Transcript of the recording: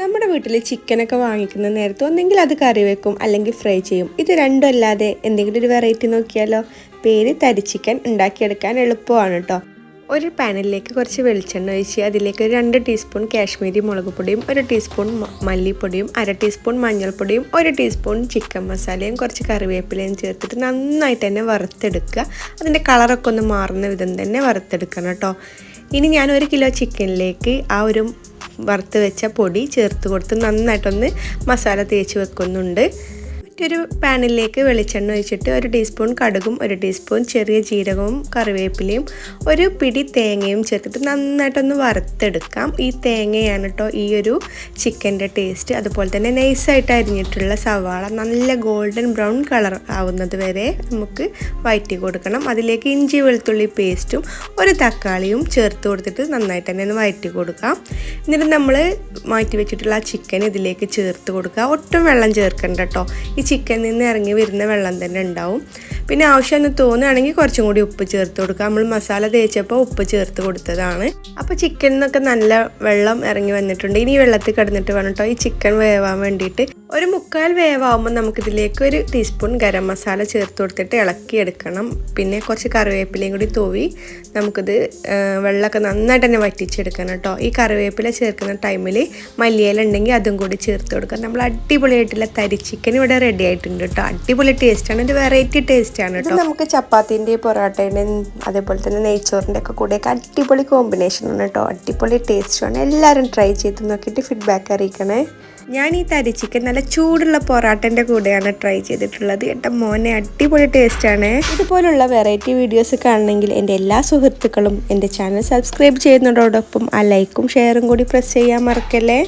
നമ്മുടെ വീട്ടിൽ ചിക്കനൊക്കെ വാങ്ങിക്കുന്ന നേരത്ത് ഒന്നെങ്കിൽ അത് കറി വെക്കും അല്ലെങ്കിൽ ഫ്രൈ ചെയ്യും. ഇത് രണ്ടും അല്ലാതെ എന്തെങ്കിലും ഒരു വെറൈറ്റി നോക്കിയാലോ? പേര് തരിച്ചിക്കൻ ഉണ്ടാക്കിയെടുക്കാൻ എളുപ്പമാണ് കേട്ടോ ഒരു പാനലിലേക്ക് കുറച്ച് വെളിച്ചെണ്ണ ഒഴിച്ച് അതിലേക്ക് ഒരു രണ്ട് ടീസ്പൂൺ കാശ്മീരി മുളക് പൊടിയും ഒരു ടീസ്പൂൺ മല്ലിപ്പൊടിയും അര ടീസ്പൂൺ മഞ്ഞൾപ്പൊടിയും ഒരു ടീസ്പൂൺ ചിക്കൻ മസാലയും കുറച്ച് കറിവേപ്പിലയും ചേർത്തിട്ട് നന്നായിട്ട് തന്നെ വറുത്തെടുക്കുക. അതിന്റെ കളറൊക്കെ ഒന്ന് മാറുന്ന വിധം തന്നെ വറുത്തെടുക്കണം കേട്ടോ ഇനി ഞാൻ ഒരു കിലോ ചിക്കനിലേക്ക് ആ ഒരു വറുത്ത് വെച്ച പൊടി ചേർത്ത് കൊടുത്ത് നന്നായിട്ടൊന്ന് മസാല തേച്ച് വെക്കുന്നുണ്ട്. മറ്റൊരു പാനിലേക്ക് വെളിച്ചെണ്ണ ഒഴിച്ചിട്ട് ഒരു ടീസ്പൂൺ കടുകും ഒരു ടീസ്പൂൺ ചെറിയ ജീരകവും കറിവേപ്പിലയും ഒരു പിടി തേങ്ങയും ചേർത്തിട്ട് നന്നായിട്ടൊന്ന് വറുത്തെടുക്കാം. ഈ തേങ്ങയാണ് കേട്ടോ ഈ ഒരു ചിക്കന്റെ ടേസ്റ്റ്. അതുപോലെ തന്നെ നൈസായിട്ട് അരിഞ്ഞിട്ടുള്ള സവാള നല്ല ഗോൾഡൻ ബ്രൗൺ കളർ ആവുന്നത് വരെ നമുക്ക് വയറ്റി കൊടുക്കണം. അതിലേക്ക് ഇഞ്ചി വെളുത്തുള്ളി പേസ്റ്റും ഒരു തക്കാളിയും ചേർത്ത് കൊടുത്തിട്ട് നന്നായിട്ട് തന്നെ ഒന്ന് വയറ്റി കൊടുക്കാം. എന്നിട്ട് നമ്മൾ മാറ്റി വെച്ചിട്ടുള്ള ആ ചിക്കൻ ഇതിലേക്ക് ചേർത്ത് കൊടുക്കുക. ഒട്ടും വെള്ളം ചേർക്കണ്ട കേട്ടോ ചിക്കനിൽ നിന്ന് ഇറങ്ങി വരുന്ന വെള്ളം തന്നെ ഉണ്ടാവും. പിന്നെ ആവശ്യമെന്ന് തോന്നുകയാണെങ്കിൽ കുറച്ചും കൂടി ഉപ്പ് ചേർത്ത് കൊടുക്കുക. നമ്മൾ മസാല തേച്ചപ്പോൾ ഉപ്പ് ചേർത്ത് കൊടുത്തതാണ്. അപ്പോൾ നിന്നൊക്കെ നല്ല വെള്ളം ഇറങ്ങി വന്നിട്ടുണ്ട്. ഇനി വെള്ളത്തിൽ കിടന്നിട്ട് വേണം ഈ ചിക്കൻ വേവാൻ വേണ്ടിയിട്ട്. ഒരു മുക്കാൽ വേവാകുമ്പോൾ നമുക്കിതിലേക്ക് ഒരു ടീസ്പൂൺ ഗരം മസാല ചേർത്ത് കൊടുത്തിട്ട് ഇളക്കിയെടുക്കണം. പിന്നെ കുറച്ച് കറിവേപ്പിലയും കൂടി തൂവി നമുക്കിത് വെള്ളമൊക്കെ നന്നായിട്ട് തന്നെ വറ്റിച്ചെടുക്കണം കേട്ടോ ഈ കറിവേപ്പില ചേർക്കുന്ന ടൈമിൽ മല്ലിയില ഉണ്ടെങ്കിൽ അതും കൂടി ചേർത്ത് കൊടുക്കാം നമ്മൾ അടിപൊളിയായിട്ടുള്ള തരി ചിക്കൻ ഇവിടെ റെഡി ആയിട്ടുണ്ട് കേട്ടോ അടിപൊളി ടേസ്റ്റാണ് ഒരു വെറൈറ്റി ടേസ്റ്റാണ് കേട്ടോ. നമുക്ക് ചപ്പാത്തിന്റെ പൊറോട്ടയുടെ അതേപോലെ തന്നെ നെയ്ച്ചോറിന്റെ ഒക്കെ കൂടെയൊക്കെ അടിപൊളി കോമ്പിനേഷനാണ് കേട്ടോ. അടിപൊളി ടേസ്റ്റാണ് എല്ലാവരും ട്രൈ ചെയ്ത് നോക്കിയിട്ട് ഫീഡ്ബാക്ക് അറിയിക്കണേ. ഞാൻ ഈ തരി ചിക്കൻ നല്ല ചൂടുള്ള പൊറാട്ടന്റെ കൂടെയാണ് ട്രൈ ചെയ്തിട്ടുള്ളത് എന്റെ മോനെ അടിപൊളി ടേസ്റ്റാണ് ഇതുപോലുള്ള വെറൈറ്റി വീഡിയോസ് കാണണമെങ്കിൽ എന്റെ എല്ലാ സുഹൃത്തുക്കളും എന്റെ ചാനൽ സബ്സ്ക്രൈബ് ചെയ്യുന്നതോടൊപ്പം ആ ലൈക്കും ഷെയറും കൂടി പ്രസ് ചെയ്യാൻ മറക്കല്ലേ?